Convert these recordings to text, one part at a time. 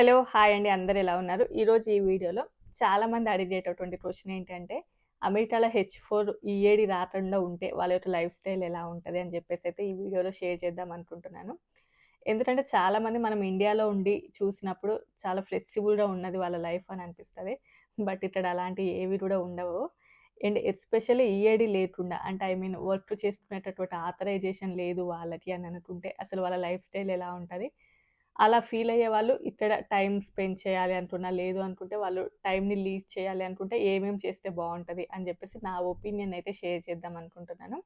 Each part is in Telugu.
హలో హాయ్ అండి. అందరు ఎలా ఉన్నారు? ఈరోజు ఈ వీడియోలో చాలామంది అడిగేటటువంటి క్వశ్చన్ ఏంటంటే అమెరికాలో హెచ్ ఫోర్ ఈఏడి రాకుండా ఉంటే వాళ్ళ యొక్క లైఫ్ స్టైల్ ఎలా ఉంటుంది అని చెప్పేసి అయితే ఈ వీడియోలో షేర్ చేద్దాం అనుకుంటున్నాను. ఎందుకంటే చాలామంది మనం ఇండియాలో ఉండి చూసినప్పుడు చాలా ఫ్లెక్సిబుల్గా ఉన్నది వాళ్ళ లైఫ్ అని అనిపిస్తుంది. బట్ ఇక్కడ అలాంటి ఏవి కూడా ఉండవు. అండ్ ఎస్పెషల్లీ ఈఏడి లేకుండా అంటే ఐ మీన్ వర్క్ చేసుకునేటటువంటి ఆథరైజేషన్ లేదు వాళ్ళకి అని అనుకుంటే అసలు వాళ్ళ లైఫ్ స్టైల్ ఎలా ఉంటుంది? అలా ఫీల్ అయ్యే వాళ్ళు ఇక్కడ టైం స్పెండ్ చేయాలి అనుకున్నా లేదు అనుకుంటే వాళ్ళు టైంని లీడ్ చేయాలి అనుకుంటే ఏమేమి చేస్తే బాగుంటుంది అని చెప్పేసి నా ఒపీనియన్ అయితే షేర్ చేద్దాం అనుకుంటున్నాను.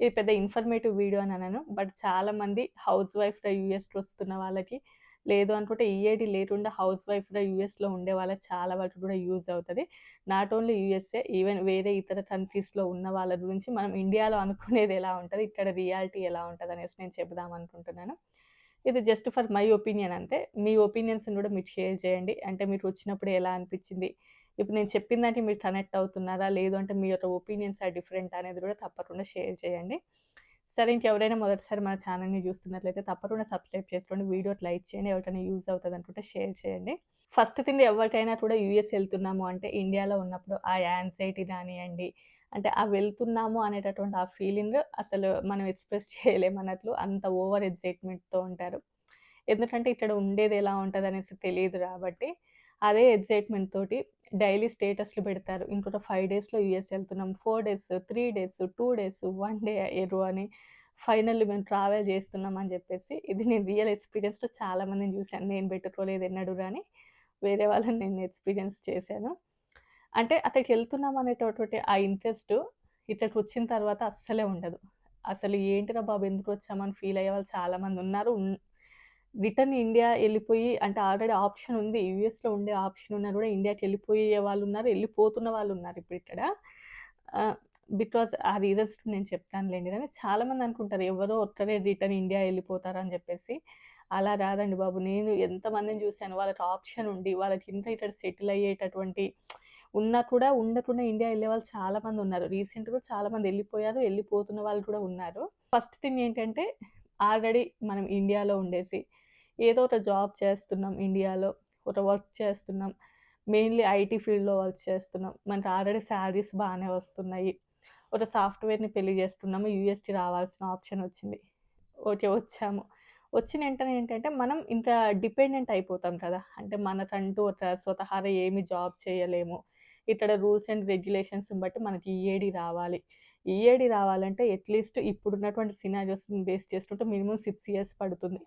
ఇది పెద్ద ఇన్ఫర్మేటివ్ వీడియో అని అన్నాను బట్ చాలామంది హౌస్ వైఫ్గా యూఎస్కి వస్తున్న వాళ్ళకి లేదు అనుకుంటే ఈఏడి లేకుండా హౌస్ వైఫ్గా యూఎస్లో ఉండే వాళ్ళకి చాలా వరకు కూడా యూజ్ అవుతుంది. నాట్ ఓన్లీ యూఎస్ఏ ఈవెన్ వేరే ఇతర కంట్రీస్లో ఉన్న వాళ్ళ గురించి మనం ఇండియాలో అనుకునేది ఎలా ఉంటుంది ఇక్కడ రియాలిటీ ఎలా ఉంటుంది అనేసి నేను చెబుదాం అనుకుంటున్నాను. ఇది జస్ట్ ఫర్ మై ఒపీనియన్ అంతే మీ ఒపీనియన్స్ని కూడా మీరు షేర్ చేయండి. అంటే మీరు వచ్చినప్పుడు ఎలా అనిపించింది? ఇప్పుడు నేను చెప్పిందంటే మీరు కనెక్ట్ అవుతున్నారా? లేదు అంటే మీ యొక్క ఒపీనియన్స్ ఆర్ డిఫరెంట్ అనేది కూడా తప్పకుండా షేర్ చేయండి. సరే ఇంకెవరైనా మొదటిసారి మన ఛానల్ని చూస్తున్నట్లయితే తప్పకుండా సబ్స్క్రైబ్ చేసుకోండి. వీడియోకి లైక్ చేయండి. ఎవరికైనా యూజ్ అవుతుంది అనుకుంటే షేర్ చేయండి. ఫస్ట్ థింగ్ ఎవరికైనా కూడా యూఎస్ వెళ్తున్నాము అంటే ఇండియాలో ఉన్నప్పుడు ఆ యాంగ్జైటీ కానివ్వండి అంటే ఆ వెళ్తున్నాము అనేటటువంటి ఆ ఫీలింగ్ అసలు మనం ఎక్స్ప్రెస్ చేయలేమన్నట్లు అంత ఓవర్ ఎగ్జైట్మెంట్తో ఉంటారు. ఎందుకంటే ఇక్కడ ఉండేది ఎలా ఉంటుంది అనేసి తెలియదు కాబట్టి అదే ఎగ్జైట్మెంట్ తోటి డైలీ స్టేటస్లు పెడతారు. ఇంకొక ఫైవ్ డేస్లో యూఎస్ వెళ్తున్నాం four days three days two days one day ఎరు అని ఫైనల్లీ మేము ట్రావెల్ చేస్తున్నాం అని చెప్పేసి ఇది నేను రియల్ ఎక్స్పీరియన్స్లో చాలామందిని చూశాను నేను పెట్టుకోలేదు ఎన్నడు కానీ వేరే వాళ్ళని నేను ఎక్స్పీరియన్స్ చేశాను. అంటే అక్కడికి వెళ్తున్నాం అనేటటువంటి ఆ ఇంట్రెస్ట్ ఇక్కడికి వచ్చిన తర్వాత అస్సలే ఉండదు. అసలు ఏంటిరా బాబు ఎందుకు వచ్చామని ఫీల్ అయ్యే వాళ్ళు చాలామంది ఉన్నారు. రిటర్న్ ఇండియా వెళ్ళిపోయి అంటే ఆల్రెడీ ఆప్షన్ ఉంది. యూఎస్లో ఉండే ఆప్షన్ ఉన్నా కూడా ఇండియాకి వెళ్ళిపోయే వాళ్ళు ఉన్నారు వెళ్ళిపోతున్న వాళ్ళు ఉన్నారు ఇప్పుడు ఇక్కడ. బికాజ్ ఆ రీజన్స్ నేను చెప్తానులేండి కానీ చాలామంది అనుకుంటారు ఎవరో ఒక్కరే రిటర్న్ ఇండియా వెళ్ళిపోతారు అని చెప్పేసి. అలా రాదండి బాబు. నేను ఎంతమందిని చూశాను వాళ్ళకి ఆప్షన్ ఉండి వాళ్ళకి ఇంత ఇక్కడ సెటిల్ అయ్యేటటువంటి ఉన్నా కూడా ఉండకుండా ఇండియా వెళ్ళే వాళ్ళు చాలా మంది ఉన్నారు. రీసెంట్గా చాలా మంది వెళ్ళిపోయారు. వెళ్ళిపోతున్న వాళ్ళు కూడా ఉన్నారు. ఫస్ట్ థింగ్ ఏంటంటే ఆల్రెడీ మనం ఇండియాలో ఉండేసి ఏదో ఒక జాబ్ చేస్తున్నాం ఇండియాలో ఒక వర్క్ చేస్తున్నాం. మెయిన్లీ ఐటీ ఫీల్డ్లో వర్క్ చేస్తున్నాం. మనకి ఆల్రెడీ శాలరీస్ బాగానే వస్తున్నాయి. ఒక సాఫ్ట్వేర్ని పెళ్ళి చేస్తున్నాము. యూఎస్టీ రావాల్సిన ఆప్షన్ వచ్చింది. ఓకే వచ్చాము. వచ్చిన వెంటనే ఏంటంటే మనం ఇంత డిపెండెంట్ అయిపోతాం కదా. అంటే మనకంటూ ఒక స్వతహార ఏమి జాబ్ చేయలేము. ఇక్కడ రూల్స్ అండ్ రెగ్యులేషన్స్ బట్టి మనకి ఈఏడి రావాలి. ఈఏడి రావాలంటే అట్లీస్ట్ ఇప్పుడున్నటువంటి సినారియోస్ బేస్ చేసుకుంటే మినిమం సిక్స్ ఇయర్స్ పడుతుంది.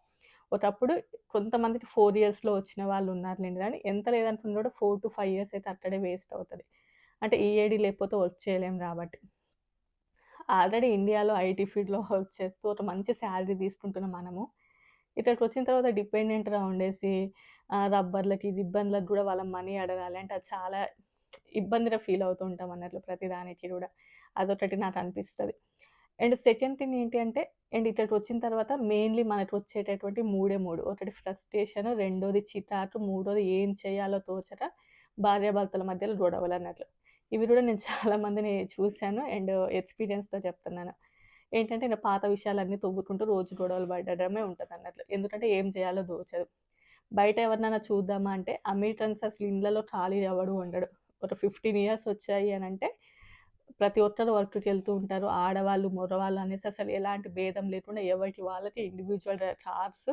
ఒకప్పుడు కొంతమందికి ఫోర్ ఇయర్స్లో వచ్చిన వాళ్ళు ఉన్నారులేండి. కానీ ఎంత లేదనుకున్నా కూడా ఫోర్ టు ఫైవ్ ఇయర్స్ అయితే అక్కడే వేస్ట్ అవుతుంది. అంటే ఈఏడి లేకపోతే వచ్చేయలేం కాబట్టి ఆల్రెడీ ఇండియాలో ఐటీ ఫీల్డ్లో వచ్చేస్తూ ఒక మంచి శాలరీ తీసుకుంటున్నాం మనము. ఇక్కడికి వచ్చిన తర్వాత డిపెండెంట్గా ఉండేసి రబ్బర్లకి రిబ్బన్లకు కూడా వాళ్ళ మనీ అడగాలి అంటే అది చాలా ఇబ్బందిగా ఫీల్ అవుతూ ఉంటాం అన్నట్లు ప్రతిదానికి కూడా. అదొకటి నాకు అనిపిస్తుంది. అండ్ సెకండ్ థింగ్ ఏంటి అంటే అండ్ ఇక్కడికి వచ్చిన తర్వాత మెయిన్లీ మనకు వచ్చేటటువంటి మూడే మూడు. ఒకటి ఫ్రస్ట్రేషన్ రెండోది చిటాకు మూడోది ఏం చేయాలో తోచట భార్యాభర్తల మధ్యలో గొడవలు అన్నట్లు. ఇవి కూడా నేను చాలా మందిని చూశాను అండ్ ఎక్స్పీరియన్స్తో చెప్తున్నాను. ఏంటంటే నేను పాత విషయాలన్నీ తవ్వుకుంటూ రోజు గొడవలు పడడమే ఉంటుంది అన్నట్లు. ఎందుకంటే ఏం చేయాలో దోచదు బయట ఎవరినైనా చూద్దామా అంటే అమెరికన్స్ అసలు ఇళ్ళలో ఖాళీ ఎవడు ఉండడు. ఒక ఫిఫ్టీన్ ఇయర్స్ వచ్చాయి అని అంటే ప్రతి ఒక్కరు వర్క్కి వెళ్తూ ఉంటారు. ఆడవాళ్ళు మగవాళ్ళు అనేసి అసలు ఎలాంటి భేదం లేకుండా ఎవరికి వాళ్ళకి ఇండివిజువల్ కార్స్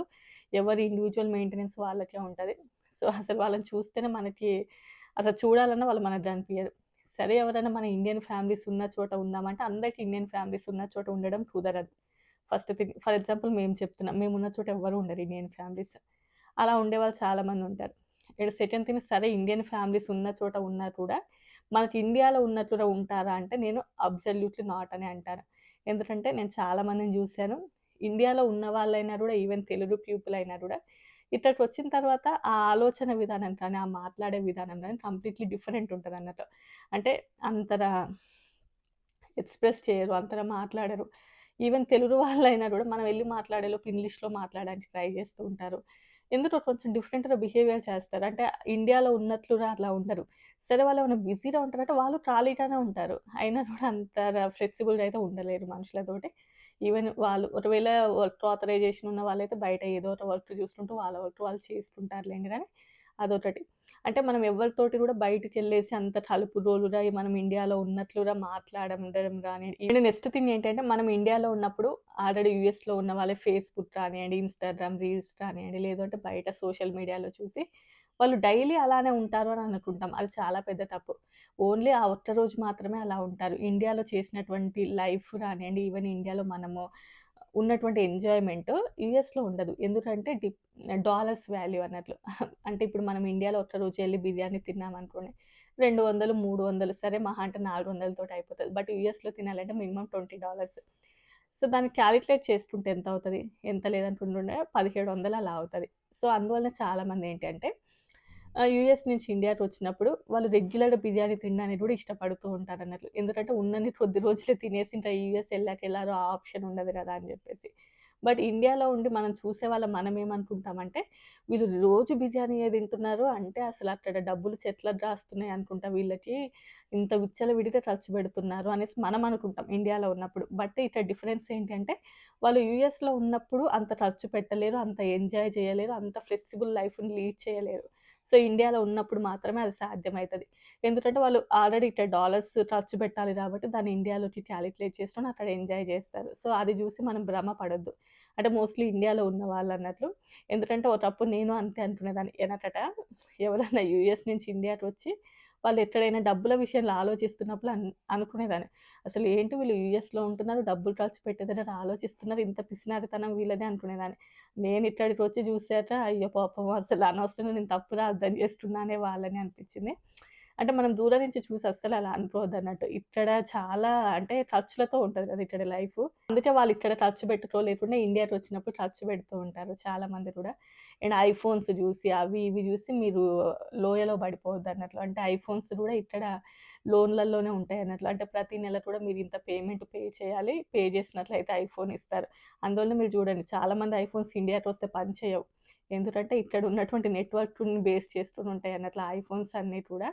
ఎవరి ఇండివిజువల్ మెయింటెనెన్స్ వాళ్ళకే ఉంటుంది. సో అసలు వాళ్ళని చూస్తేనే మనకి అసలు చూడాలన్నా వాళ్ళు మనకు అనిపించదు సరే ఎవరైనా మన ఇండియన్ ఫ్యామిలీస్ ఉన్న చోట ఉందామంటే అందరికి ఇండియన్ ఫ్యామిలీస్ ఉన్న చోట ఉండడం కుదరదు. ఫస్ట్ థింగ్ ఫర్ ఎగ్జాంపుల్ మేము చెప్తున్నాం మేము ఉన్న చోట ఎవరు ఉండరు ఇండియన్ ఫ్యామిలీస్ అలా ఉండేవాళ్ళు చాలామంది ఉంటారు. ఇక్కడ సెకండ్ థింగ్ సరే ఇండియన్ ఫ్యామిలీస్ ఉన్న చోట ఉన్నా కూడా మనకి ఇండియాలో ఉన్నట్లుగా ఉంటారా అంటే నేను అబ్సల్యూట్లీ నాట్ అని అంటాను. ఎందుకంటే నేను చాలామందిని చూశాను. ఇండియాలో ఉన్న వాళ్ళైనా కూడా ఈవెన్ తెలుగు పీపుల్ అయినా కూడా ఇక్కడికి వచ్చిన తర్వాత ఆ ఆలోచన విధానం కానీ ఆ మాట్లాడే విధానం కానీ కంప్లీట్లీ డిఫరెంట్ ఉంటుంది అన్నట్టు. అంటే అంతరా ఎక్స్ప్రెస్ చేయరు అంతరా మాట్లాడరు. ఈవెన్ తెలుగు వాళ్ళైనా కూడా మనం వెళ్ళి మాట్లాడేలోపు ఇంగ్లీష్లో మాట్లాడడానికి ట్రై చేస్తూ ఉంటారు. ఎందుకో కొంచెం డిఫరెంట్గా బిహేవియర్ చేస్తారు? అంటే ఇండియాలో ఉన్నట్లు అలా ఉండరు. సరే వాళ్ళు ఏమైనా బిజీగా ఉంటారంటే వాళ్ళు ఖాళీగానే ఉంటారు. అయినా కూడా అంత ఫ్లెక్సిబుల్గా అయితే ఉండలేరు మనుషులతోటి. ఈవెన్ వాళ్ళు ఒకవేళ వర్క్ ఆథరైజేషన్ ఉన్న వాళ్ళైతే బయట ఏదో ఒక వర్క్ చూసుకుంటూ వాళ్ళ వర్క్ వాళ్ళు చేసుకుంటారులేండి కానీ అదొకటి. అంటే మనం ఎవరితోటి కూడా బయటికి వెళ్ళేసి అంత కలుపు రోజుగా మనం ఇండియాలో ఉన్నట్లుగా మాట్లాడడం కానీ అండ్ నెక్స్ట్ థింగ్ ఏంటంటే మనం ఇండియాలో ఉన్నప్పుడు ఆల్రెడీ యూఎస్లో ఉన్న వాళ్ళే ఫేస్బుక్ కానివ్వండి ఇన్స్టాగ్రామ్ రీల్స్ కానివ్వండి లేదంటే బయట సోషల్ మీడియాలో చూసి వాళ్ళు డైలీ అలానే ఉంటారు అని అనుకుంటాం. అది చాలా పెద్ద తప్పు. ఓన్లీ ఆ ఒక్క రోజు మాత్రమే అలా ఉంటారు. ఇండియాలో చేసినటువంటి లైఫ్ కానివ్వండి ఈవెన్ ఇండియాలో మనము ఉన్నటువంటి ఎంజాయ్మెంట్ యూఎస్లో ఉండదు. ఎందుకంటే డిప్ డాలర్స్ వాల్యూ అన్నట్లు. అంటే ఇప్పుడు మనం ఇండియాలో ఒక్క రోజు వెళ్ళి బిర్యానీ తిన్నాం అనుకోండి రెండు వందలు మూడు వందలు సరే మహా అంటే నాలుగు వందలతో అయిపోతుంది. బట్ యూఎస్లో తినాలంటే మినిమం ట్వంటీ డాలర్స్ సో దాన్ని క్యాలిక్యులేట్ చేసుకుంటే ఎంత అవుతుంది? ఎంత లేదనుకుంటుండే పదిహేడు వందలు అలా అవుతుంది. సో అందువల్ల చాలామంది ఏంటంటే యూఎస్ నుంచి ఇండియాకి వచ్చినప్పుడు వాళ్ళు రెగ్యులర్గా బిర్యానీ తినడానికి కూడా ఇష్టపడుతూ ఉంటారు అన్నట్లు. ఎందుకంటే ఉన్నన్ని కొద్ది రోజులే తినేసి ఇంకా యూఎస్ వెళ్ళాక వెళ్ళారు ఆ ఆప్షన్ ఉండదు కదా అని చెప్పేసి. బట్ ఇండియాలో ఉండి మనం చూసే వాళ్ళ మనం ఏమనుకుంటామంటే వీళ్ళు రోజు బిర్యానీ ఏ తింటున్నారు? అంటే అసలు అక్కడ డబ్బులు చెట్ల రాస్తున్నాయి అనుకుంటా వీళ్ళకి. ఇంత విచ్చల విడిగా ఖర్చు పెడుతున్నారు అనేసి మనం అనుకుంటాం ఇండియాలో ఉన్నప్పుడు. బట్ ఇక్కడ డిఫరెన్స్ ఏంటంటే వాళ్ళు యూఎస్లో ఉన్నప్పుడు అంత ఖర్చు పెట్టలేరు అంత ఎంజాయ్ చేయలేరు అంత ఫ్లెక్సిబుల్ లైఫ్ని లీడ్ చేయలేరు. సో ఇండియాలో ఉన్నప్పుడు మాత్రమే అది సాధ్యమవుతుంది ఎందుకంటే వాళ్ళు ఆల్రెడీ ఇక్కడ డాలర్స్ ఖర్చు పెట్టాలి కాబట్టి దాన్ని ఇండియాలోకి క్యాలిక్యులేట్ చేసుకొని అక్కడ ఎంజాయ్ చేస్తారు. సో అది చూసి మనం భ్రమ పడొద్దు. అంటే మోస్ట్లీ ఇండియాలో ఉన్న వాళ్ళు అన్నట్లు. ఎందుకంటే ఒకప్పుడు నేను అంతే అనుకునేదాన్ని. ఎనకట ఎవరైనా యూఎస్ నుంచి ఇండియాకి వచ్చి వాళ్ళు ఎక్కడైనా డబ్బుల విషయంలో ఆలోచిస్తున్నప్పుడు అన్ అనుకునేదాన్ని. అసలు ఏంటి వీళ్ళు యూఎస్లో ఉంటున్నారు డబ్బులు ఖర్చు పెట్టేదని ఆలోచిస్తున్నారు ఇంత పిసినారితనం వీళ్ళదే అనుకునేదాన్ని. నేను ఇక్కడికి వచ్చి చూసాక అయ్యో పాపం అసలు అనవసరంగా నేను తప్పుగా అర్థం చేస్తున్నానే వాళ్ళని అనిపించింది. అంటే మనం దూరం నుంచి చూసి అస్సలు అలా అనుకోవద్దు అన్నట్టు ఇక్కడ చాలా అంటే ఖర్చులతో ఉంటుంది కదా ఇక్కడ లైఫ్. అందుకే వాళ్ళు ఇక్కడ ఖర్చు పెట్టుకో లేకుండా ఇండియాకి వచ్చినప్పుడు ఖర్చు పెడుతూ ఉంటారు చాలా మంది కూడా. అండ్ ఐఫోన్స్ చూసి అవి ఇవి చూసి మీరు లోయలో పడిపోవద్దు అన్నట్లు అంటే ఐఫోన్స్ కూడా ఇక్కడ లోన్లలోనే ఉంటాయి అన్నట్లు అంటే ప్రతి నెల కూడా మీరు ఇంత పేమెంట్ పే చేయాలి పే చేసినట్లయితే ఐఫోన్ ఇస్తారు. అందువల్ల మీరు చూడండి చాలామంది ఐఫోన్స్ ఇండియాకి వస్తే పని చేయవు. ఎందుకంటే ఇక్కడ ఉన్నటువంటి నెట్వర్క్ని బేస్ చేసుకుని ఉంటాయి అన్నట్లు ఐఫోన్స్ అన్నీ కూడా.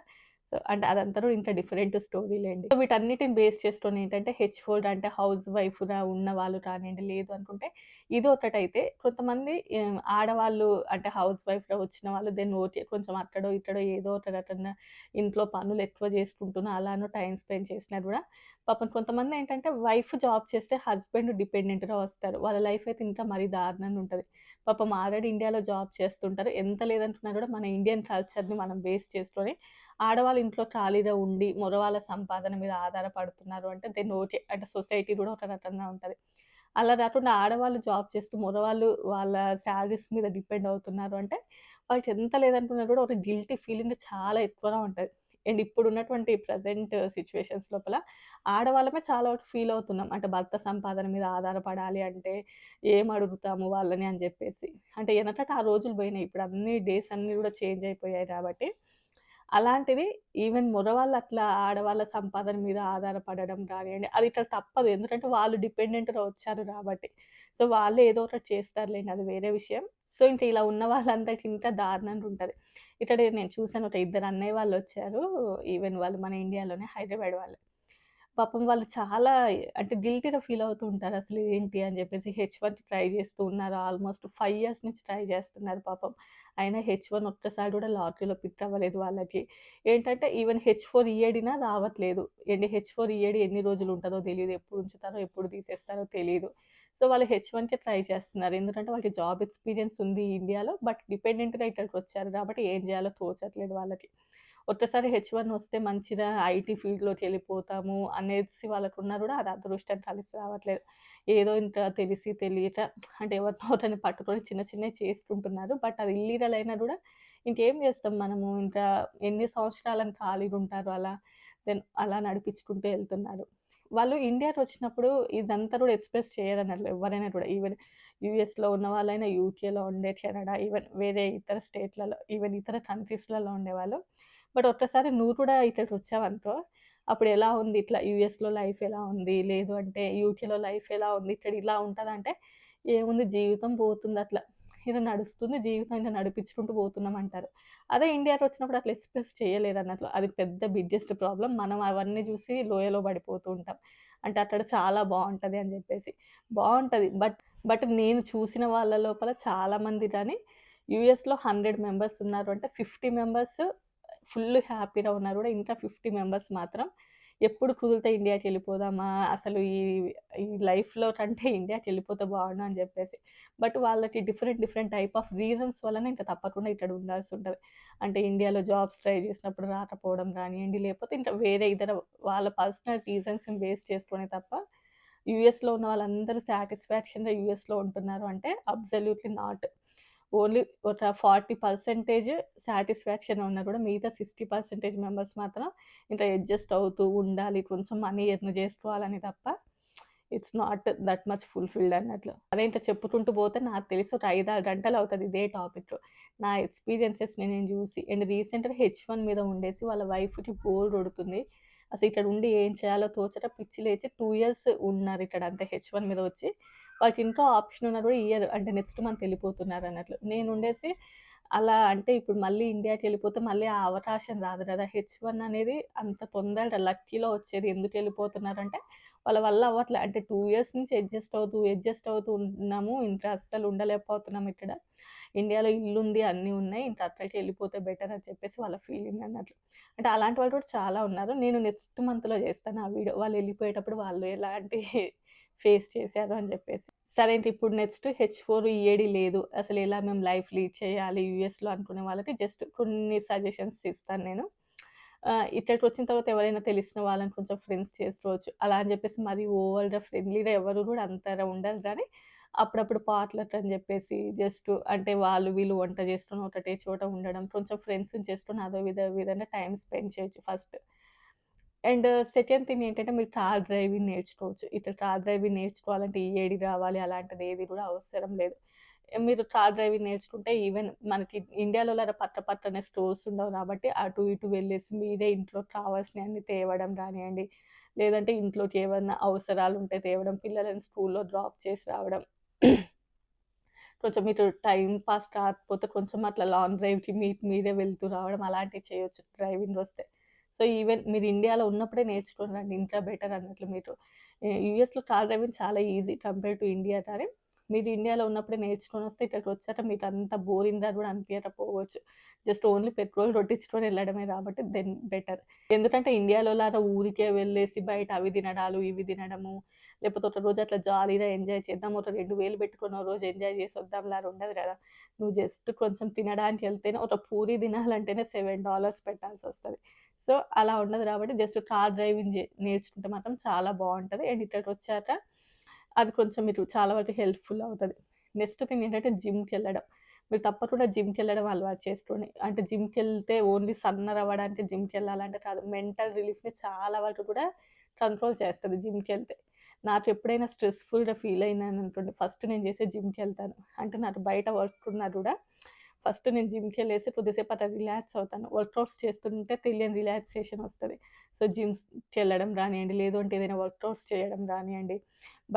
సో అంటే అదంతా కూడా ఇంకా డిఫరెంట్ స్టోరీ లేండి. సో వీటన్నిటిని బేస్ చేసుకొని ఏంటంటే హెచ్ ఫోల్డ్ అంటే హౌస్ వైఫ్గా ఉన్న వాళ్ళు కానివ్వండి లేదు అనుకుంటే ఇది ఒకటైతే కొంతమంది ఆడవాళ్ళు అంటే హౌస్ వైఫ్గా వచ్చిన వాళ్ళు దెన్ ఓకే కొంచెం అక్కడో ఇక్కడో ఏదో ఒకటి అట్లా ఇంట్లో పనులు ఎక్కువ చేసుకుంటున్నా అలానో టైం స్పెండ్ చేసినా కూడా పాపం కొంతమంది ఏంటంటే వైఫ్ జాబ్ చేస్తే హస్బెండ్ డిపెండెంట్గా వస్తారు. వాళ్ళ లైఫ్ అయితే ఇంకా మరీ దారుణంగా ఉంటుంది. పాపం ఆల్రెడీ ఇండియాలో జాబ్ చేస్తుంటారు. ఎంత లేదంటున్నా కూడా మన ఇండియన్ కల్చర్ని మనం బేస్ చేసుకొని ఆడవాళ్ళు ఇంట్లో ఖాళీగా ఉండి మగవాళ్ళ సంపాదన మీద ఆధారపడుతున్నారు అంటే దెన్ ఓకే అంటే సొసైటీ కూడా ఒక రకంగా ఉంటుంది. అలా కాకుండా ఆడవాళ్ళు జాబ్ చేస్తూ మగవాళ్ళు వాళ్ళ శాలరీస్ మీద డిపెండ్ అవుతున్నారు అంటే వాళ్ళకి ఎంత లేదనుకున్నా కూడా ఒక గిల్టీ ఫీలింగ్ చాలా ఎక్కువగా ఉంటుంది. అండ్ ఇప్పుడు ఉన్నటువంటి ప్రజెంట్ సిచ్యువేషన్స్ లోపల ఆడవాళ్ళమే చాలా వరకు ఫీల్ అవుతున్నాం. అంటే భర్త సంపాదన మీద ఆధారపడాలి అంటే ఏం అడుగుతాము వాళ్ళని అని చెప్పేసి. అంటే వెనకట ఆ రోజులు పోయినాయి. ఇప్పుడు అన్ని డేస్ అన్నీ కూడా చేంజ్ అయిపోయాయి కాబట్టి అలాంటిది ఈవెన్ మగవాళ్ళు అట్లా ఆడవాళ్ళ సంపాదన మీద ఆధారపడడం కానివ్వండి అది ఇట్లా తప్పదు. ఎందుకంటే వాళ్ళు డిపెండెంట్గా వచ్చారు కాబట్టి. సో వాళ్ళు ఏదో ఒకటి చేస్తారులేండి అది వేరే విషయం. సో ఇంకా ఇలా ఉన్న వాళ్ళందరికీ ఇంకా దారుణంగా ఉంటుంది. ఇక్కడ నేను చూసాను ఒక ఇద్దరు అన్నయ్య వాళ్ళు వచ్చారు. ఈవెన్ వాళ్ళు మన ఇండియాలోనే హైదరాబాద్ వాళ్ళు. పాపం వాళ్ళు చాలా అంటే గిల్టీగా ఫీల్ అవుతూ ఉంటారు. అసలు ఏంటి అని చెప్పేసి హెచ్ వన్ ట్రై చేస్తూ ఉన్నారు. ఆల్మోస్ట్ ఫైవ్ ఇయర్స్ నుంచి ట్రై చేస్తున్నారు పాపం. అయినా హెచ్ వన్ ఒక్కసారి కూడా లాటరీలో పిక్ అవ్వలేదు వాళ్ళకి. ఏంటంటే ఈవెన్ హెచ్ ఫోర్ ఈఏడినా రావట్లేదు. ఏంటి హెచ్ ఫోర్ ఈఏడి ఎన్ని రోజులు ఉంటుందో తెలియదు ఎప్పుడు ఉంచుతారో ఎప్పుడు తీసేస్తారో తెలియదు సో వాళ్ళు హెచ్ వన్కే ట్రై చేస్తున్నారు. ఎందుకంటే వాళ్ళకి జాబ్ ఎక్స్పీరియన్స్ ఉంది ఇండియాలో. బట్ డిపెండెంట్గా ఇక్కడికి వచ్చారు కాబట్టి ఏం చేయాలో తోచట్లేదు వాళ్ళకి. ఒక్కసారి హెచ్ వన్ వస్తే మంచిగా ఐటీ ఫీల్డ్లోకి వెళ్ళిపోతాము అనేసి వాళ్ళకు ఉన్నా కూడా అది అదృష్టం కలిసి రావట్లేదు. ఏదో ఇంకా తెలిసి తెలియక అంటే ఎవరినో ఒకరిని పట్టుకొని చిన్న చిన్నవి చేసుకుంటున్నారు. బట్ అది ఇల్లీగల్ కూడా ఇంకేం చేస్తాం మనము? ఇంకా ఎన్ని సంవత్సరాలను ఖాళీగా ఉంటారు అలా? దెన్ అలా నడిపించుకుంటూ వెళ్తున్నారు. వాళ్ళు ఇండియాకి వచ్చినప్పుడు ఇదంతా కూడా ఎక్స్ప్రెస్ చేయరన్నట్లు ఎవరైనా కూడా. ఈవెన్ యూఎస్లో ఉన్న వాళ్ళైనా యూకేలో ఉండే కెనడా ఈవెన్ వేరే ఇతర స్టేట్లలో ఈవెన్ ఇతర కంట్రీస్లలో ఉండేవాళ్ళు. బట్ ఒక్కసారి నువ్వు కూడా ఇక్కడికి వచ్చావనుకో అప్పుడు ఎలా ఉంది? ఇట్లా యూఎస్లో లైఫ్ ఎలా ఉంది? లేదు అంటే యూకేలో లైఫ్ ఎలా ఉంది? ఇక్కడ ఇలా ఉంటుంది అంటే ఏముంది? జీవితం పోతుంది అట్లా. ఇలా నడుస్తుంది. జీవితం ఇలా నడిపించుకుంటూ పోతున్నాం అంటారు అదే ఇండియాకి వచ్చినప్పుడు అట్లా ఎక్స్ప్రెస్ చేయలేదు అన్నట్లు. అది పెద్ద బిగ్గెస్ట్ ప్రాబ్లం మనం అవన్నీ చూసి లోయలో పడిపోతూ ఉంటాం. అంటే అక్కడ చాలా బాగుంటుంది అని చెప్పేసి. బాగుంటుంది. బట్ బట్ నేను చూసిన వాళ్ళ లోపల చాలామంది కానీ యూఎస్లో హండ్రెడ్ మెంబర్స్ ఉన్నారు అంటే ఫిఫ్టీ మెంబర్స్ ఫుల్ హ్యాపీగా ఉన్నారు కూడా ఇంకా ఫిఫ్టీ మెంబర్స్ మాత్రం. ఎప్పుడు కుదిరితే ఇండియాకి వెళ్ళిపోదామా? అసలు ఈ ఈ లైఫ్లో కంటే ఇండియాకి వెళ్ళిపోతే బాగుండు అని చెప్పేసి. బట్ వాళ్ళకి different different type of reasons వలన ఇంకా తప్పకుండా ఇక్కడ ఉండాల్సి ఉంటుంది. అంటే ఇండియాలో జాబ్స్ ట్రై చేసినప్పుడు రాకపోవడం కానివ్వండి లేకపోతే ఇంకా వేరే ఇతర వాళ్ళ పర్సనల్ రీజన్స్ని బేస్ చేసుకునే తప్ప యూఎస్లో ఉన్న వాళ్ళందరూ సాటిస్ఫాక్షన్గా యూఎస్లో ఉంటున్నారు అంటే అబ్సల్యూట్లీ నాట్. ఓన్లీ ఒక ఫార్టీ పర్సెంటేజ్ సాటిస్ఫాక్షన్ ఉన్నా కూడా మిగతా సిక్స్టీ పర్సెంటేజ్ మెంబర్స్ మాత్రం ఇంకా అడ్జస్ట్ అవుతూ ఉండాలి కొంచెం మనీ ఎర్న్ చేసుకోవాలని తప్ప it's not that much fulfilled అన్నట్లు. అదే ఇంకా చెప్పుకుంటూ పోతే నాకు తెలిసి ఒక ఐదు ఆరు గంటలు అవుతుంది ఇదే టాపిక్ నా ఎక్స్పీరియన్సెస్ని నేను చూసి అండ్ రీసెంట్గా హెచ్ వన్ మీద ఉండేసి వాళ్ళ వైఫ్కి బోర్ కొడుతుంది. అసలు ఇక్కడ ఉండి ఏం చేయాలో తోచట పిచ్చి లేచి టూ ఇయర్స్ ఉన్నారు ఇక్కడ అంతే హెచ్ వన్ మీద వచ్చి. వాళ్ళకి ఇంకా ఆప్షన్ ఉన్నారు కూడా ఇయర్ అంటే నెక్స్ట్ మంత్ వెళ్ళిపోతున్నారు అన్నట్లు. నేను ఉండేసి అలా అంటే ఇప్పుడు మళ్ళీ ఇండియాకి వెళ్ళిపోతే మళ్ళీ ఆ అవకాశం రాదు కదా. హెచ్ వన్ అనేది అంత తొందరగా లక్కీలో వచ్చేది ఎందుకు వెళ్ళిపోతున్నారంటే వాళ్ళ వల్ల అవ్వట్లే. అంటే టూ ఇయర్స్ నుంచి అడ్జస్ట్ అవుతూ అడ్జస్ట్ అవుతూ ఉన్నాము. ఇంకా అస్సలు ఉండలేకపోతున్నాం ఇక్కడ. ఇండియాలో ఇల్లు ఉంది అన్నీ ఉన్నాయి. ఇంకా అట్లకి వెళ్ళిపోతే బెటర్ అని చెప్పేసి వాళ్ళ ఫీలింగ్ అన్నట్లు. అంటే అలాంటి వాళ్ళు కూడా చాలా ఉన్నారు. నేను నెక్స్ట్ మంత్లో చేస్తాను ఆ వీడియో వాళ్ళు వెళ్ళిపోయేటప్పుడు వాళ్ళు ఎలాంటి ఫేస్ చేశారు అని చెప్పేసి. సరే అంటే ఇప్పుడు నెక్స్ట్ హెచ్ ఫోర్ ఈఏడి లేదు. అసలు ఎలా మేము లైఫ్ లీడ్ చేయాలి యూఎస్లో అనుకునే వాళ్ళకి జస్ట్ కొన్ని సజెషన్స్ ఇస్తాను నేను. ఇక్కడికి వచ్చిన తర్వాత ఎవరైనా తెలిసిన వాళ్ళని కొంచెం ఫ్రెండ్స్ చేసుకోవచ్చు. అలా అని చెప్పేసి మరి ఓవర్గా ఫ్రెండ్లీగా ఎవరు కూడా అంతగా ఉండరు కానీ అప్పుడప్పుడు పాటలట్ అని చెప్పేసి జస్ట్ అంటే వాళ్ళు వీళ్ళు వంట చేసుకుని ఒకటే చోట ఉండడం కొంచెం ఫ్రెండ్స్ చేసుకుని అదో విధ విధంగా టైం స్పెండ్ చేయొచ్చు ఫస్ట్ అండ్ సెకండ్ థింగ్ ఏంటంటే మీరు కార్ డ్రైవింగ్ నేర్చుకోవచ్చు. ఇట్లా కార్ డ్రైవింగ్ నేర్చుకోవాలంటే ఏడి రావాలి? అలాంటిది ఏది కూడా అవసరం లేదు. మీరు కార్ డ్రైవింగ్ నేర్చుకుంటే ఈవెన్ మనకి ఇండియాలో పట్ట పట్టనే స్టోర్స్ ఉండవు కాబట్టి అటు ఇటు వెళ్ళేసి మీరే ఇంట్లో కావాల్సినవి అన్ని తేవడం కానివ్వండి. లేదంటే ఇంట్లోకి ఏమైనా అవసరాలు ఉంటే తేవడం పిల్లలని స్కూల్లో డ్రాప్ చేసి రావడం. కొంచెం మీరు టైం పాస్ కాకపోతే కొంచెం అట్లా లాంగ్ డ్రైవ్కి మీ మీరే వెళ్తూ రావడం అలాంటివి చేయొచ్చు డ్రైవింగ్ వస్తే. సో ఈవెన్ మీరు ఇండియాలో ఉన్నప్పుడే నేర్చుకోండి ఇంట్లో బెటర్ అన్నట్లు మీరు. యూఎస్లో కార్ డ్రైవింగ్ చాలా ఈజీ కంపేర్ టు ఇండియా కానీ మీరు ఇండియాలో ఉన్నప్పుడే నేర్చుకొని వస్తే ఇక్కడికి వచ్చాక మీకు అంత బోరింగ్గా కూడా అనిపించకపోవచ్చు జస్ట్ ఓన్లీ పెట్రోల్ రొట్టించుకొని వెళ్ళడమే కాబట్టి దెన్ బెటర్ ఎందుకంటే ఇండియాలో లాగా ఊరికే వెళ్ళేసి బయట అవి తినడాలు ఇవి తినడము లేకపోతే ఒక రోజు అట్లా జాలీగా ఎంజాయ్ చేద్దాం ఒక రెండు వేలు పెట్టుకుని రోజు ఎంజాయ్ చేసి వద్దాం లాగా ఉండదు కదా. నువ్వు జస్ట్ కొంచెం తినడానికి వెళ్తేనే ఒక పూరి తినాలంటేనే సెవెన్ డాలర్స్ పెట్టాల్సి వస్తుంది. సో అలా ఉండదు కాబట్టి జస్ట్ కార్ డ్రైవింగ్ నేర్చుకుంటే మాత్రం చాలా బాగుంటుంది. అండ్ ఇక్కడికి వచ్చాక అది కొంచెం మీరు చాలా వరకు హెల్ప్ఫుల్ అవుతుంది. నెక్స్ట్ థింగ్ ఏంటంటే జిమ్కి వెళ్ళడం. మీరు తప్పకుండా జిమ్కి వెళ్ళడం అలవాటు చేసుకోండి. అంటే జిమ్కి వెళ్తే ఓన్లీ సన్నర్ అవ్వడానికి జిమ్కి వెళ్ళాలంటే కాదు మెంటల్ రిలీఫ్ని చాలా వరకు కూడా కంట్రోల్ చేస్తుంది జిమ్కి వెళ్తే. నాకు ఎప్పుడైనా స్ట్రెస్ఫుల్గా ఫీల్ అయినాను అనుకోండి ఫస్ట్ నేను చేసే జిమ్కి వెళ్తాను. అంటే నాకు బయట వర్క్ ఉన్నా కూడా ఫస్ట్ నేను జిమ్కి వెళ్ళేసి కొద్దిసేపు అట్లా రిలాక్స్ అవుతాను. వర్కౌట్స్ చేస్తుంటే తెలియని రిలాక్సేషన్ వస్తుంది. సో జిమ్స్కి వెళ్ళడం రానివ్వండి లేదు అంటే ఏదైనా వర్కౌట్స్ చేయడం రానివ్వండి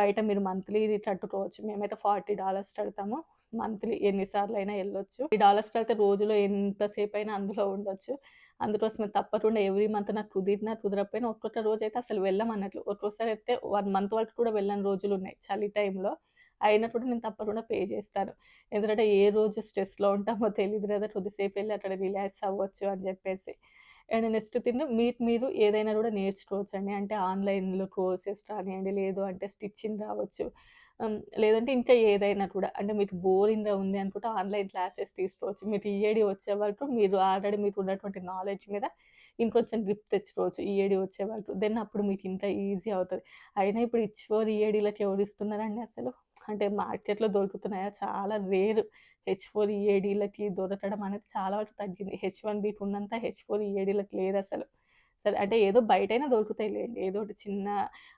బయట మీరు మంత్లీ ఇది కట్టుకోవచ్చు మేమైతే ఫార్టీ డాలర్స్ కడతాము మంత్లీ ఎన్నిసార్లు అయినా వెళ్ళొచ్చు. ఈ డాలర్స్ కడితే రోజులో ఎంతసేపు అయినా అందులో ఉండొచ్చు. అందుకోసం తప్పకుండా ఎవ్రీ మంత్ నాకు కుదిరినా కుదరకపోయినా ఒక్కొక్క రోజు అయితే అసలు వెళ్ళమన్నట్లు. ఒక్కొక్కసారి అయితే వన్ మంత్ వరకు కూడా వెళ్ళని రోజులు ఉన్నాయి చలి టైంలో. అయినా కూడా నేను తప్పకుండా పే చేస్తాను. ఎందుకంటే ఏ రోజు స్ట్రెస్లో ఉంటామో తెలియదు కదా కొద్దిసేపు వెళ్ళి అక్కడ రిలాక్స్ అవ్వచ్చు అని చెప్పేసి. అండ్ నెక్స్ట్ థింగ్ మీకు మీరు ఏదైనా కూడా నేర్చుకోవచ్చు అండి అంటే ఆన్లైన్లో కోర్సెస్ రానివ్వండి లేదు అంటే స్టిచ్చింగ్ రావచ్చు. లేదంటే ఇంకా ఏదైనా కూడా. అంటే మీకు బోరింగ్గా ఉంది అనుకుంటే ఆన్లైన్ క్లాసెస్ తీసుకోవచ్చు. మీరు ఈఏడి వచ్చే వరకు మీరు ఆల్రెడీ మీకు ఉన్నటువంటి నాలెడ్జ్ మీద ఇంకొంచెం గ్రిప్ తెచ్చుకోవచ్చు ఈఏడి వచ్చే వరకు. దెన్ అప్పుడు మీకు ఇంకా ఈజీ అవుతుంది. అయినా ఇప్పుడు ఇచ్చిపోరు ఈఏడీలకు ఎవరు ఇస్తున్నారండి అసలు? అంటే మార్కెట్లో దొరుకుతున్నాయా? చాలా రేర్. హెచ్ ఫోర్ ఈఏడీలకి దొరకడం అనేది చాలా వరకు తగ్గింది. హెచ్ వన్ బీకి ఉన్నంత హెచ్ ఫోర్ ఈఏడీలకు లేదు అసలు. సరే అంటే ఏదో బయటైనా దొరుకుతాయి లేండి. ఏదో ఒకటి చిన్న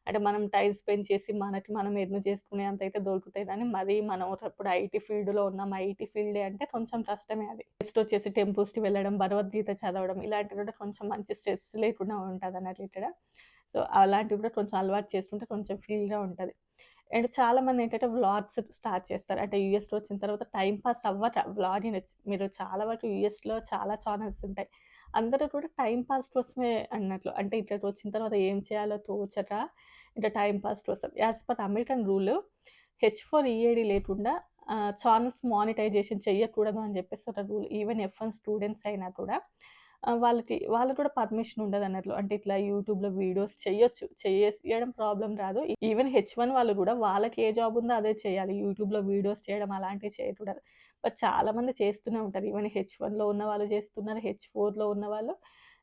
అంటే మనం టైం స్పెండ్ చేసి మనకి మనం ఎర్న్ చేసుకునే అంత అయితే దొరుకుతాయి. కానీ మరీ మనం ఇప్పుడు ఐటీ ఫీల్డ్లో ఉన్నాం. ఐటీ ఫీల్డే అంటే కొంచెం కష్టమే అది. నెక్స్ట్ వచ్చేసి టెంపుల్స్కి వెళ్ళడం భగవద్గీత చదవడం ఇలాంటివి కూడా కొంచెం మంచి స్ట్రెస్ లేకుండా ఉంటుంది అన్నట్లు ఇక్కడ సో అలాంటివి కూడా కొంచెం అలవాటు చేసుకుంటే కొంచెం ఫీల్గా ఉంటుంది. అండ్ చాలామంది ఏంటంటే వ్లాగ్స్ స్టార్ట్ చేస్తారు. అంటే యూఎస్‌లో వచ్చిన తర్వాత టైం పాస్ అవ్వట వ్లాగింగ్ మీరు చాలా వరకు యూఎస్‌లో చాలా ఛానల్స్ ఉంటాయి. అందరూ కూడా టైం పాస్ కోసమే అన్నట్లు. అంటే ఇక్కడికి వచ్చిన తర్వాత ఏం చేయాలో తోచక ఇట్లా టైం పాస్ కోసం as per American rule H four EAD లేకుండా ఛానల్స్ మానిటైజేషన్ చేయకూడదు అని చెప్పేసి ఒక రూల్. ఈవెన్ ఎఫ్1 స్టూడెంట్స్ అయినా కూడా వాళ్ళకి వాళ్ళకి కూడా పర్మిషన్ ఉండదు అన్నట్లు అంటే ఇట్లా యూట్యూబ్‌లో వీడియోస్ చేయొచ్చు చేయడం ప్రాబ్లమ్ రాదు. ఈవెన్ హెచ్ వన్ వాళ్ళు కూడా వాళ్ళకి ఏ జాబ్ ఉందో అదే చేయాలి. యూట్యూబ్‌లో వీడియోస్ చేయడం అలాంటివి చేయకూడదు. బట్ చాలామంది చేస్తూనే ఉంటారు. ఈవెన్ హెచ్ వన్లో ఉన్న వాళ్ళు చేస్తున్నారు. హెచ్ ఫోర్లో ఉన్న వాళ్ళు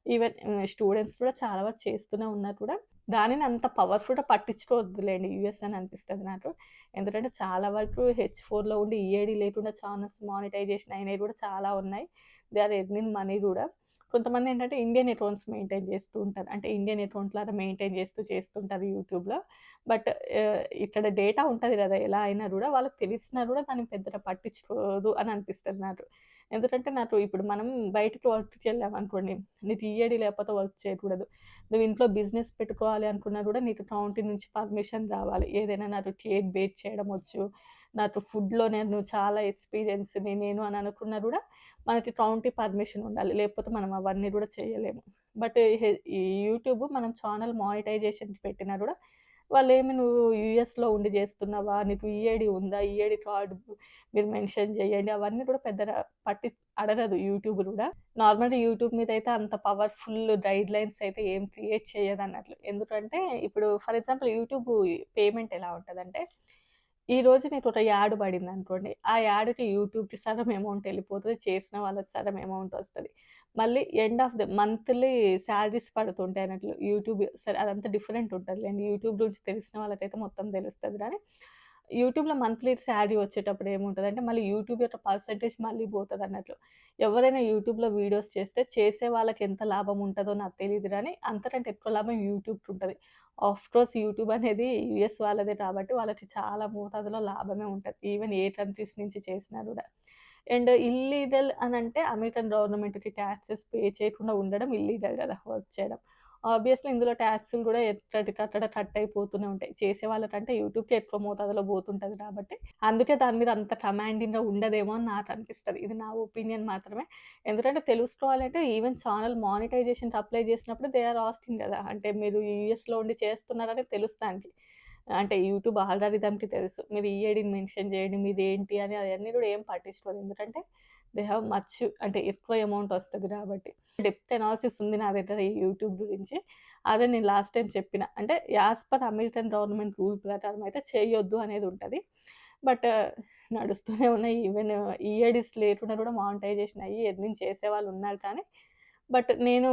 ఈవెన్ స్టూడెంట్స్ కూడా చాలా వరకు చేస్తూనే ఉన్నారు కూడా. దానిని అంత పవర్‌ఫుల్‌గా పట్టించుకోవద్దులేండి యూఎస్ అని అనిపిస్తుంది నాకు. ఎందుకంటే చాలా వరకు హెచ్ ఫోర్లో ఉండి ఈఏడీ లేకుండా ఛానల్స్ మానిటైజేషన్ అయినవి కూడా చాలా ఉన్నాయి. దే ఆర్ ఎర్నింగ్ మనీ కూడా. కొంతమంది ఏంటంటే ఇండియన్ అకౌంట్స్ మెయింటైన్ చేస్తూ ఉంటారు. అంటే ఇండియన్ అకౌంట్ లాగా మెయింటైన్ చేస్తూ చేస్తుంటారు యూట్యూబ్‌లో. బట్ ఇక్కడ డేటా ఉంటుంది కదా! ఎలా అయినా కూడా వాళ్ళకి తెలిసినా కూడా దాన్ని పెద్దగా పట్టించుకోదు అని అనిపిస్తున్నారు ఎందుకంటే నాకు ఇప్పుడు మనం బయటకు బయటికి అనుకోండి నీకు ఈఏడీ లేకపోతే వర్క్ చేయకూడదు. నువ్వు ఇంట్లో బిజినెస్ పెట్టుకోవాలి అనుకున్నా కూడా నీకు కౌంటీ నుంచి పర్మిషన్ రావాలి. ఏదైనా నాకు కేక్ బేట్ చేయడం వచ్చు. నాకు ఫుడ్‌లో నేను చాలా ఎక్స్‌పీరియన్స్‌ని నేను అని అనుకున్నా కూడా మనకి కౌంటీ పర్మిషన్ ఉండాలి. లేకపోతే మనం అవన్నీ కూడా చేయలేము. బట్ హె ఈ యూట్యూబ్ మనం ఛానల్ మానిటైజేషన్‌కి పెట్టినా కూడా వాళ్ళేమి నువ్వు యూఎస్‌లో ఉండి చేస్తున్నావా? నీకు ఈఏడి ఉందా? ఈఏడి కార్డ్ మీరు మెన్షన్ చేయండి. అవన్నీ కూడా పెద్దగా పట్టి అడగదు యూట్యూబ్ కూడా. నార్మల్‌గా యూట్యూబ్ మీద అయితే అంత పవర్‌ఫుల్ గైడ్‌లైన్స్ అయితే ఏం క్రియేట్ చేయదన్నట్లు. ఎందుకంటే ఇప్పుడు ఫర్ ఎగ్జాంపుల్ యూట్యూబ్ పేమెంట్ ఎలా ఉంటుందంటే ఈ రోజు నీకు ఒక యాడ్ పడింది అనుకోండి ఆ యాడ్‌కి యూట్యూబ్‌కి సగం అమౌంట్ వెళ్ళిపోతుంది చేసిన వాళ్ళకి సగం అమౌంట్ వస్తుంది మళ్ళీ end of the monthly salaries పడుతుంటాయి అన్నట్లు. యూట్యూబ్ సరే అదంతా డిఫరెంట్ ఉంటుంది ఉంటదిలెండి. యూట్యూబ్ గురించి తెలిసిన వాళ్ళకైతే మొత్తం తెలుస్తుంది కానీ యూట్యూబ్‌లో మంత్లీ సాలరీ వచ్చేటప్పుడు ఏముంటుంది అంటే మళ్ళీ యూట్యూబ్ యొక్క పర్సంటేజ్ మళ్ళీ పోతుంది అన్నట్లు ఎవరైనా యూట్యూబ్‌లో వీడియోస్ చేస్తే చేసే వాళ్ళకి ఎంత లాభం ఉంటుందో నాకు తెలియదు కానీ అంతకంటే ఎక్కువ లాభం యూట్యూబ్‌కి ఉంటుంది ఆఫ్‌కోర్స్ యూట్యూబ్ అనేది యూఎస్ వాళ్ళదే కాబట్టి వాళ్ళకి చాలా మోతాదులో లాభమే ఉంటుంది ఈవెన్ ఏ కంట్రీస్ నుంచి చేసినా కూడా. అండ్ ఇల్లీగల్ అంటే అమెరికన్ గవర్నమెంట్‌కి టాక్సెస్ పే చేయకుండా ఉండడం ఇల్లీగల్ కదా! వర్క్ చేయడం. ఆబ్వియస్‌లీ ఇందులో ట్యాక్స్లు కూడా ఎక్కడికక్కడ కట్ అయిపోతూనే ఉంటాయి. చేసే వాళ్ళకంటే యూట్యూబ్‌కి ఎక్కువ మోతాదులో పోతుంటుంది కాబట్టి, అందుకే దాని మీద అంత కమాండింగ్‌గా ఉండదేమో అని నాకు అనిపిస్తుంది ఇది నా ఒపీనియన్ మాత్రమే. ఎందుకంటే తెలుసుకోవాలంటే ఈవెన్ ఛానల్ మానిటైజేషన్‌కి అప్లై చేసినప్పుడు దే ఆర్ ఆస్టింగ్ కదా! అంటే మీరు యూఎస్‌లో ఉండి చేస్తున్నారని తెలుస్తానికి. అంటే యూట్యూబ్ ఆల్గారిథమ్‌కి తెలుసు. మీరు ఈఏడీని మెన్షన్ చేయండి. మీదేంటి అని అవన్నీ కూడా ఏం పట్టించుకోదు. ఎందుకంటే దే హ్యావ్ మచ్ అంటే ఎక్కువ అమౌంట్ వస్తుంది కాబట్టి. డెప్త్ అనాలిసిస్ ఉంది నా దగ్గర ఈ యూట్యూబ్ గురించి. అదే నేను లాస్ట్ టైం చెప్పిన. అంటే as per American government rule ప్రకారం అయితే చేయొద్దు అనేది ఉంటుంది బట్ uh, నడుస్తూనే ఉన్నాయి. ఈవెన్ ఈఏడీస్ లేకుండా కూడా మానిటైజేషన్ అయ్యి ఎర్నింగ్ చేసేవాళ్ళు ఉన్నారు కానీ, బట్ నేను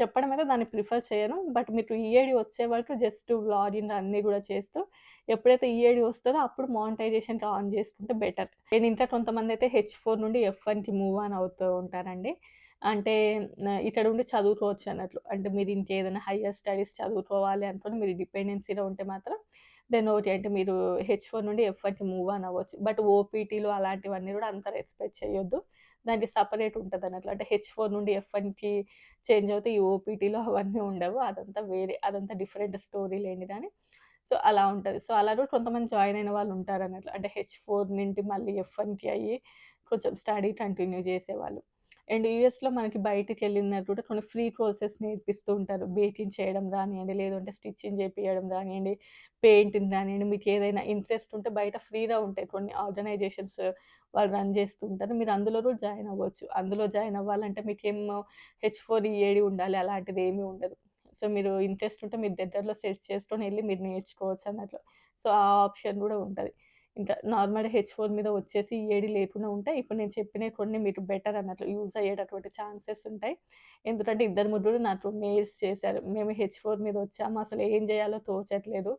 చెప్పడం అయితే దాన్ని ప్రిఫర్ చేయను. బట్ మీకు ఈఏడి వచ్చే వరకు జస్ట్ వ్లాగింగ్ అన్నీ కూడా చేస్తూ ఎప్పుడైతే ఈఏడి వస్తుందో అప్పుడు మానిటైజేషన్ ఆన్ చేసుకుంటే బెటర్. నేను ఇంకా కొంతమందయితే హెచ్4 నుండి ఎఫ్ వన్కి మూవ్ ఆన్ అవుతూ ఉంటారండి. అంటే ఇక్కడ ఉండి చదువుకోవచ్చు అన్నట్లు. అంటే మీరు ఇంకేదైనా హైయర్ స్టడీస్ చదువుకోవాలి అనుకుని మీరు డిపెండెన్సీలో ఉంటే మాత్రం దెన్ ఓకే. అంటే మీరు హెచ్4 నుండి ఎఫ్ వన్కి మూవ్ అని అవ్వచ్చు. బట్ ఓపీటీలు అలాంటివన్నీ కూడా అంత ఎక్స్‌పెక్ట్ చేయొద్దు. దానికి సపరేట్ ఉంటుంది అన్నట్లు అంటే హెచ్ ఫోర్ నుండి ఎఫ్ వన్కి చేంజ్ అవుతే ఈ ఓపీటీలో అవన్నీ ఉండవు. అదంతా వేరే అదంతా డిఫరెంట్ స్టోరీ లేని కానీ సో, అలా ఉంటుంది సో, అలా కూడా కొంతమంది జాయిన్ అయిన వాళ్ళు ఉంటారు అన్నట్లు అంటే హెచ్ ఫోర్ నుండి మళ్ళీ ఎఫ్ వన్కి అయ్యి కొంచెం స్టడీ కంటిన్యూ చేసేవాళ్ళు. అండ్ యూఎస్‌లో మనకి బయటికి వెళ్ళినట్టు కూడా కొన్ని ఫ్రీ కోర్సెస్ నేర్పిస్తూ ఉంటారు. బేకింగ్ చేయడం గానియండి, లేదంటే స్టిచ్చింగ్ చేపించడం గానియండి, పెయింటింగ్ కానియండి మీకు ఏదైనా ఇంట్రెస్ట్ ఉంటే బయట ఫ్రీగా ఉంటాయి కొన్ని ఆర్గనైజేషన్స్ వాళ్ళు రన్ చేస్తూ ఉంటారు. మీరు అందులో కూడా జాయిన్ అవ్వచ్చు. అందులో జాయిన్ అవ్వాలంటే మీకు ఏం హెచ్ ఫోర్ ఈఏడి ఉండాలి. అలాంటిది ఏమీ ఉండదు. సో, మీరు ఇంట్రెస్ట్ ఉంటే మీ దగ్గరలో సెర్చ్ చేసుకొని వెళ్ళి మీరు నేర్చుకోవచ్చు అన్నట్లు. సో, ఆ ఆప్షన్ కూడా ఉంటుంది ఇంకా నార్మల్ హెచ్ ఫోర్ మీద వచ్చేసి ఏడి లేకుండా ఉంటాయి ఇప్పుడు నేను చెప్పిన కొన్ని మీకు బెటర్ అన్నట్లు యూజ్ అయ్యేటటువంటి ఛాన్సెస్ ఉంటాయి. ఎందుకంటే ఇద్దరు ముగ్గురు నాకు మెయిల్స్ చేశారు. మేము హెచ్ ఫోర్ మీద వచ్చాము. అసలు ఏం చేయాలో తోచట్లేదు.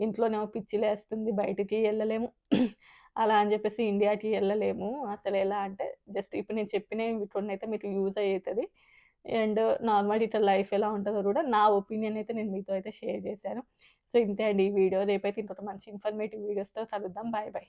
ఇంట్లోనేమో పిచ్చిలేస్తుంది. బయటికి వెళ్ళలేము అలా అని చెప్పేసి ఇండియాకి వెళ్ళలేము అసలు ఎలా అంటే జస్ట్ ఇప్పుడు నేను చెప్పినవి అయితే మీకు యూజ్ అవుతుంది అండ్ నార్మల్ ఇట్లా లైఫ్ ఎలా ఉంటుందో కూడా నా ఒపీనియన్ అయితే నేను మీతో అయితే షేర్ చేశాను. సో, ఇంతే అండి ఈ వీడియో. రేపైతే ఇంకొక మంచి ఇన్ఫర్మేటివ్ వీడియోస్‌తో కలుద్దాం. Bye bye.